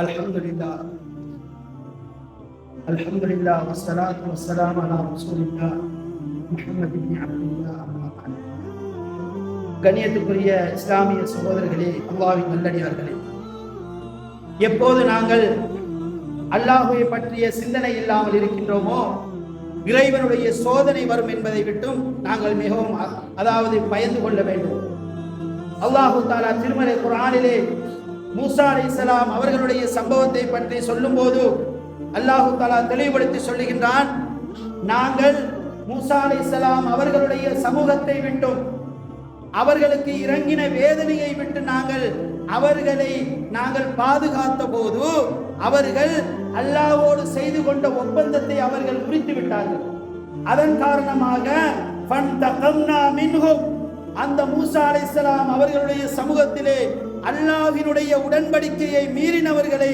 الحمد لله الحمد لله والصلاة والسلام على رسول الله محمد بن عبد الله أما بعد கண்ணியத்துக்குரிய இஸ்லாமிய சகோதரர்களே அல்லாவின் நல்லடியார்களே எப்போது நாங்கள் அல்லாஹுவை பற்றிய சிந்தனை இல்லாமல் இருக்கின்றோமோ இறைவனுடைய சோதனை வரும் என்பதை விட்டும் நாங்கள் மிகவும் அ- அதாவது பயந்து கொள்ள வேண்டும் அல்லாஹு தாலா திருமலை குர்ஆனிலே மூசா அலைஹிஸ்ஸலாம் அவர்களுடைய சம்பவத்தை பற்றி சொல்லும்போது அல்லாஹு தாலா தெளிவுபடுத்தி சொல்லுகின்றான் நாங்கள் மூசா அலைஹிஸ்ஸலாம் அவர்களுடைய சமூகத்தை விட்டும் அவர்களுக்கு இறங்கின வேதனையை விட்டு நாங்கள் அவர்களை நாங்கள் பாதுகாத்த போது அவர்கள் அல்லாவோடு செய்து கொண்ட ஒப்பந்தத்தை அவர்கள் முறித்து விட்டார்கள். அதன் காரணமாக மின்ஹும். அந்த மூசா அலை அவர்களுடைய சமூகத்திலே அல்லாஹினுடைய உடன்படிக்கையை மீறினவர்களை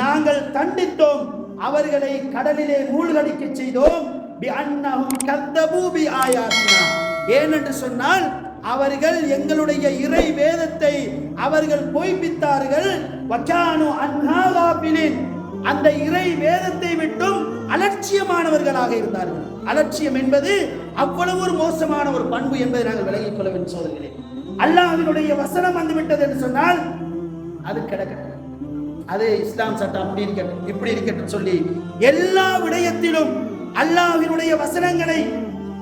நாங்கள் தண்டித்தோம். அவர்களை கடலிலே மூழ்கடிக்க செய்தோம். ஏனென்று சொன்னால் அவர்கள் எங்களுடைய இறை வேதத்தை அவர்கள் பொய்ப்பித்தார்கள். அந்த இறை வேதத்தை விட்டும் அலட்சியமானவர்களாக இருந்தார்கள். அலட்சியம் என்பது அவ்வளவு ஒரு மோசமான ஒரு பண்பு என்பதை நாங்கள் விலகிக் கொள்ள வேண்டும் சோதர்களே அல்லாஹ்வினுடைய வசனம் வந்து விட்டது என்று சொன்னால் அது கிடக்கட்டும். அது இஸ்லாம் சட்டம் அப்படி இருக்கட்டும் இப்படி இருக்கட்டும் சொல்லி எல்லா விடயத்திலும் அல்லாஹினுடைய வசனங்களை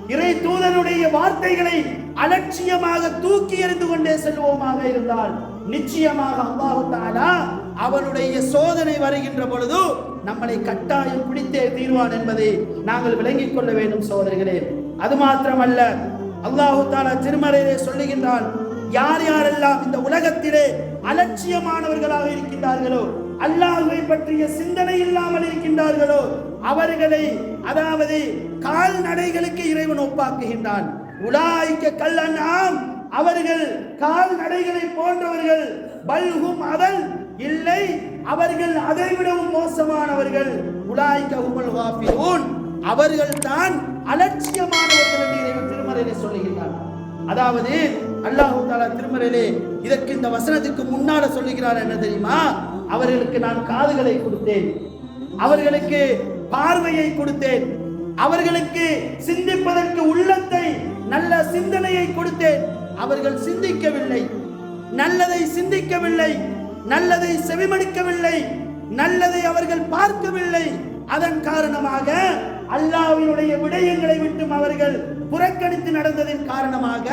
இறை தூதனுடைய வார்த்தைகளை அலட்சியமாக தூக்கி எறிந்து கொண்டே செல்வோமாக இருந்தால் நிச்சயமாக அல்லாஹு தஆலா அவனுடைய சோதனை வருகின்ற பொழுது நம்மளை கட்டாயம் பிடித்தே தீர்வான் என்பதை நாங்கள் விளங்கிக் கொள்ள வேண்டும் சோதனைகளே அது மாத்திரமல்ல அல்லாஹு தாலா திருமறையிலே சொல்லுகின்றான் யார் யாரெல்லாம் இந்த உலகத்திலே அலட்சியமானவர்களாக இருக்கின்றார்களோ அல்லாஹுவை பற்றிய சிந்தனை இல்லாமல் இருக்கின்றார்களோ அவர்களை அதாவது கால்நடைகளுக்கு இறைவன் ஒப்பாக்குகின்றான். உலாய்க்க கல்லனாம் அவர்கள் கால்நடைகளை போன்றவர்கள் பல்கும் அதல் இல்லை அவர்கள் அதை விடவும் மோசமானவர்கள். உலாய்க்க உமல் காஃபிரூன் அவர்கள் தான் அலட்சியமானவர்கள் என்று இறைவன் திருமறையிலே சொல்லுகின்றார் அதாவது அல்லாஹு தாலா திருமறையிலே இதற்கு இந்த வசனத்துக்கு முன்னால சொல்லுகிறார் என்ன தெரியுமா? அவர்களுக்கு நான் காதுகளை கொடுத்தேன். அவர்களுக்கு பார்வையை கொடுத்தேன். அவர்களுக்கு சிந்திப்பதற்கு உள்ளத்தை நல்ல சிந்தனையை கொடுத்தேன். அவர்கள் சிந்திக்கவில்லை. நல்லதை சிந்திக்கவில்லை. நல்லதை செவிமடுக்கவில்லை. நல்லதை அவர்கள் பார்க்கவில்லை. அதன் காரணமாக அல்லாவினுடைய விடயங்களை விட்டும் அவர்கள் புறக்கணித்து நடந்ததின் காரணமாக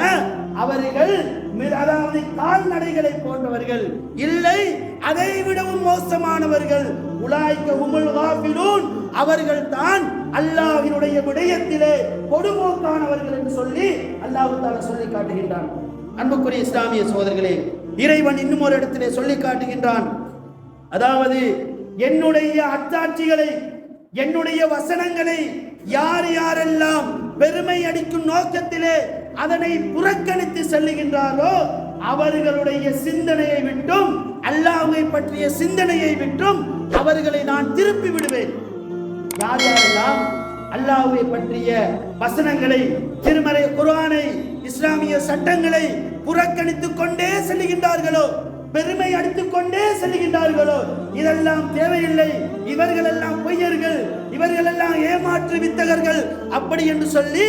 அவர்கள் மி- அதாவது கால்நடைகளை போன்றவர்கள். இல்லை அதை விடவும் மோசமானவர்கள். உலாய்க்க உமுல் அவர்கள் தான் அல்லாஹினுடைய விடயத்திலே கொடுமோக்கானவர்கள் என்று சொல்லி அல்லாஹ் தாலா சொல்லி காட்டுகின்றான். அன்புக்குரிய இஸ்லாமிய சோதர்களே இறைவன் இன்னும் ஒரு இடத்திலே சொல்லி காட்டுகின்றான். அதாவது என்னுடைய அத்தாட்சிகளை என்னுடைய வசனங்களை யார் யாரெல்லாம் பெருமை அடிக்கும் நோக்கத்திலே அதனை புறக்கணித்து செல்லுகின்றாரோ அவர்களுடைய சிந்தனையை விட்டும் அல்லாஹை பற்றிய சிந்தனையை விட்டும் அவர்களை நான் திருப்பி விடுவேன். யார் யாரெல்லாம் அல்லாஹ்வை பற்றிய வசனங்களை திருமறை குரானை இஸ்லாமிய சட்டங்களை புறக்கணித்துக் கொண்டே செல்லுகின்றார்களோ பெருமை அடித்துக் கொண்டே செல்கின்றார்களோ இதெல்லாம் தேவையில்லை. இவர்கள் எல்லாம் பொய்யர்கள் இவர்கள் எல்லாம் ஏமாற்று வித்தகர்கள் அப்படி என்று சொல்லி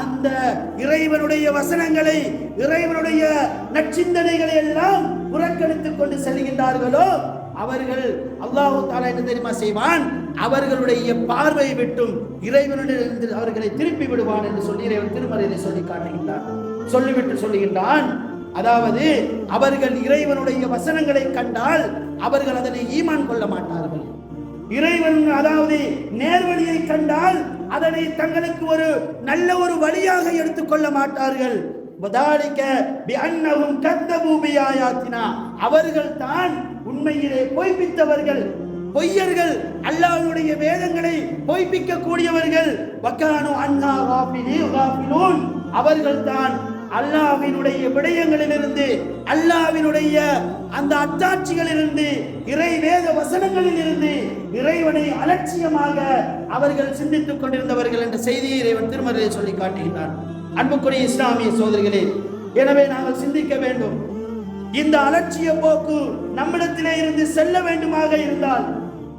அந்த இறைவனுடைய வசனங்களை இறைவனுடைய நற்சிந்தனைகளை எல்லாம் புறக்கணித்துக் கொண்டு செல்கின்றார்களோ அவர்கள் அல்லாஹு தாலா என்ன தெரியுமா செய்வான்? அவர்களுடைய பார்வை விட்டும் இறைவனிடமிருந்து அவர்களை திருப்பி விடுவான் என்று சொல்லி இறைவன் திருமறையிலே சொல்லி காட்டுகின்றான். சொல்லிவிட்டு சொல்லுகின்றான். அதாவது அவர்கள் இறைவனுடைய வசனங்களை கண்டால் அவர்கள் அதனை ஈமான் கொள்ள மாட்டார்கள். இறைவன் அதாவது நேர்வழியை கண்டால் அதனை தங்களுக்கு ஒரு நல்ல ஒரு வழியாக எடுத்துக்கொள்ள மாட்டார்கள். அவர்கள் தான் உண்மையிலே பொய்ப்பித்தவர்கள். பொய்யர்கள் அல்லாஹ்வுடைய வேதங்களை பொய்ப்பிக்க கூடியவர்கள் அவர்கள் தான் அல்லாவினுடைய விடயங்களிலிருந்து அல்லாவினுடைய அந்த அத்தாட்சிகளிலிருந்து இறை வேத வசனங்களிலிருந்து இறைவனை அலட்சியமாக அவர்கள் சிந்தித்துக் கொண்டிருந்தவர்கள் என்ற செய்தியை இறைவன் திருமறையை சொல்லி காட்டுகின்றான். அன்புக்குரிய இஸ்லாமிய சோதரிகளே எனவே நாங்கள் சிந்திக்க வேண்டும். இந்த அலட்சிய போக்கு நம்மிடத்திலே இருந்து செல்ல வேண்டுமாக இருந்தால்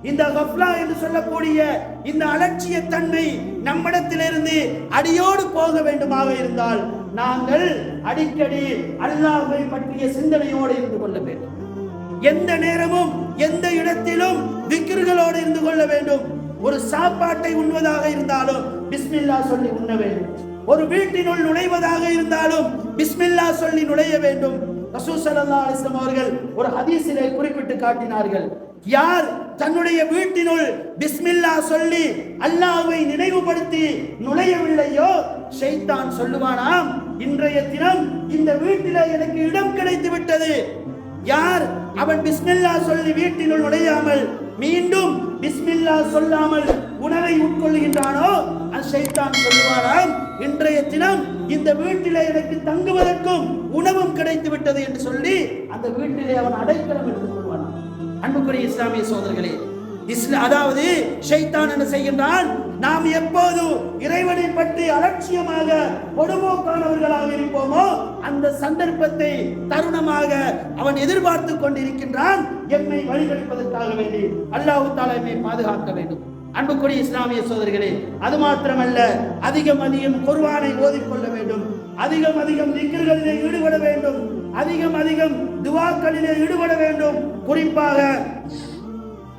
இந்த கப்லா என்று சொல்லக்கூடிய இந்த அலட்சிய தன்மை நம்மிடத்திலிருந்து அடியோடு போக வேண்டுமாக இருந்தால் நாங்கள் அடிக்கடி அல்லாஹை பற்றிய சிந்தனையோடு இருந்து கொள்ள வேண்டும். எந்த நேரமும் எந்த இடத்திலும் திக்ர்களோடு இருந்து கொள்ள வேண்டும். ஒரு சாப்பாட்டை உண்வதாக இருந்தாலும் பிஸ்மில்லா சொல்லி உண்ண வேண்டும். ஒரு வீட்டினுள் நுழைவதாக இருந்தாலும் பிஸ்மில்லா சொல்லி நுழைய வேண்டும். ரசூல் ஸல்லல்லாஹு அலைஹி அவர்கள் ஒரு ஹதீசிலே குறிப்பிட்டு காட்டினார்கள். யார் தன்னுடைய வீட்டினுள் பிஸ்மில்லா சொல்லி அல்லாஹ்வை நினைவுபடுத்தி நுழையவில்லையோ? ஷைத்தான் சொல்லுவானாம் இன்றைய தினம் இந்த வீட்டில எனக்கு இடம் கிடைத்து விட்டது. யார் அவன் பிஸ்மில்லா சொல்லி வீட்டினுள் நுழையாமல் மீண்டும் பிஸ்மில்லா சொல்லாமல் உணவை உட்கொள்கின்றானோ அஷைத்தான் சொல்லுவாராம் இன்றைய தினம் இந்த வீட்டில எனக்கு தங்குவதற்கும் உணவும் கிடைத்து விட்டது என்று சொல்லி அந்த வீட்டிலே அவன் அடைக்கலம் எடுத்துக் கொள்வான் அன்புக்குரிய இஸ்லாமிய சோதர்களே அதாவது ஷைத்தான் என்ன செய்கின்றான்? நாம் எப்போது இறைவனை பற்றி அலட்சியமாக பொடுபோக்கானவர்களாக இருப்போமோ அந்த சந்தர்ப்பத்தை தருணமாக அவன் எதிர்பார்த்து கொண்டிருக்கின்றான். எம்மை வழிகெடுப்பதற்காக வேண்டி அல்லாஹு தாலா பாதுகாக்க வேண்டும். அன்புக்குரிய இஸ்லாமிய சோதரிகளே அது மாத்திரமல்ல அதிகம் அதிகம் குர்வானை ஓதிக்கொள்ள வேண்டும். அதிகம் அதிகம் திக்கர்களிலே ஈடுபட வேண்டும். அதிகம் அதிகம் துவாக்களிலே ஈடுபட வேண்டும். குறிப்பாக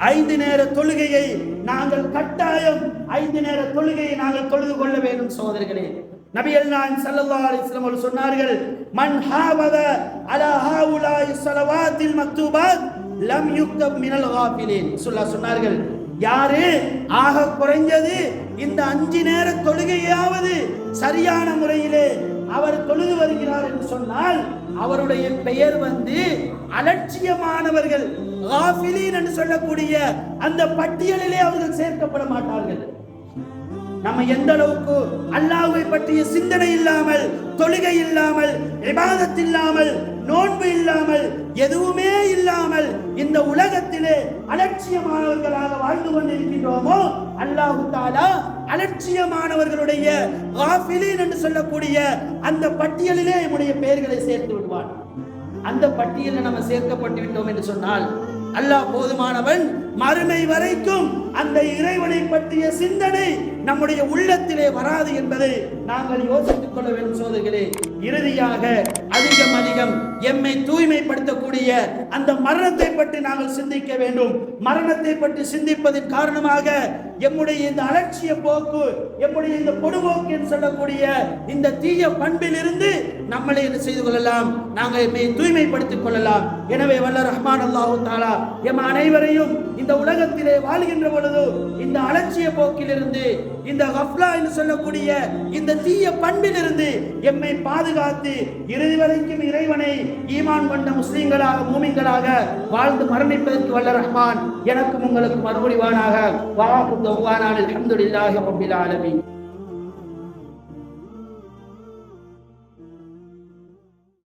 ஐந்து நேர தொழுகையை நாங்கள் கட்டாயம் ஐந்து நேர தொழுகையை நாங்கள் தொழுது கொள்ள வேண்டும் சோதரிகளே நபிகள் நான் ஸல்லல்லாஹு அலைஹி வஸல்லம் அவர்கள் சொன்னார்கள் மன் ஹாவத அலா ஹாவுலாய் ஸலவாத்தில் மக்தூபாத் லம் யுக்தப் மினல் காஃபிலின். சொல்லா சொன்னார்கள் யாரு? ஆக குறைஞ்சது இந்த அஞ்சு நேர தொழுகையாவது சரியான முறையிலே அவர் தொழுது வருகிறார் என்று சொன்னால் அவருடைய பெயர் வந்து அலட்சியமானவர்கள் என்று சொல்லக்கூடிய அந்த பட்டியலிலே அவர்கள் சேர்க்கப்பட மாட்டார்கள். நம்ம எந்த அளவுக்கு அல்லாஹ்வை பற்றிய சிந்தனை இல்லாமல் தொழுகை இல்லாமல் விவாதத் இல்லாமல் நோன்பு இல்லாமல் எதுவுமே இல்லாமல் இந்த உலகத்திலே அலட்சியமானவர்களாக வாழ்ந்து கொண்டிருக்கின்றோமோ அல்லாஹு தாலா அலட்சியமானவர்களுடைய காஃபிலீன் என்று சொல்லக்கூடிய அந்த பட்டியலிலே நம்முடைய பெயர்களை சேர்த்து விடுவான். அந்த பட்டியலில் நம்ம சேர்க்கப்பட்டு விட்டோம் என்று சொன்னால் அல்லாஹ் போதுமானவன் மறுமை வரைக்கும் அந்த இறைவனை பற்றிய சிந்தனை நம்முடைய உள்ளத்திலே வராது என்பதை நாங்கள் யோசித்துக் கொள்ள வேண்டும் சோதர்களே இறுதியாக அதிகம் அதிகம் எம்மை தூய்மைப்படுத்தக்கூடிய அந்த மரணத்தை பற்றி நாங்கள் சிந்திக்க வேண்டும். மரணத்தை பற்றி சிந்திப்பதன் காரணமாக எம்முடைய இந்த அலட்சிய போக்கு எம்முடைய இந்த பொடுபோக்கு என்று சொல்லக்கூடிய இந்த தீய பண்பிலிருந்து நம்மளை என்ன செய்து கொள்ளலாம். நாங்கள் எம்மை தூய்மைப்படுத்திக் கொள்ளலாம். எனவே வல்ல ரஹ்மான் அல்லாஹு தாலா எம் அனைவரையும் இந்த உலகத்திலே வாழ்கின்ற பொழுது இந்த அலட்சிய போக்கிலிருந்து இந்த ஹஃப்லா என்று சொல்லக்கூடிய இந்த தீய பண்பிலிருந்து எம்மை பாதுகாத்து இறுதி வரைக்கும் இறைவனை ஈமான் கொண்ட முஸ்லீம்களாக மூமிங்களாக வாழ்ந்து மரணிப்பதற்கு வல்ல ரஹ்மான். எனக்கும் உங்களுக்கு மறுபடிவானாக வாஹு தௌவானான் அல்ஹம்துலில்லாஹி ரப்பில் ஆலமீன்.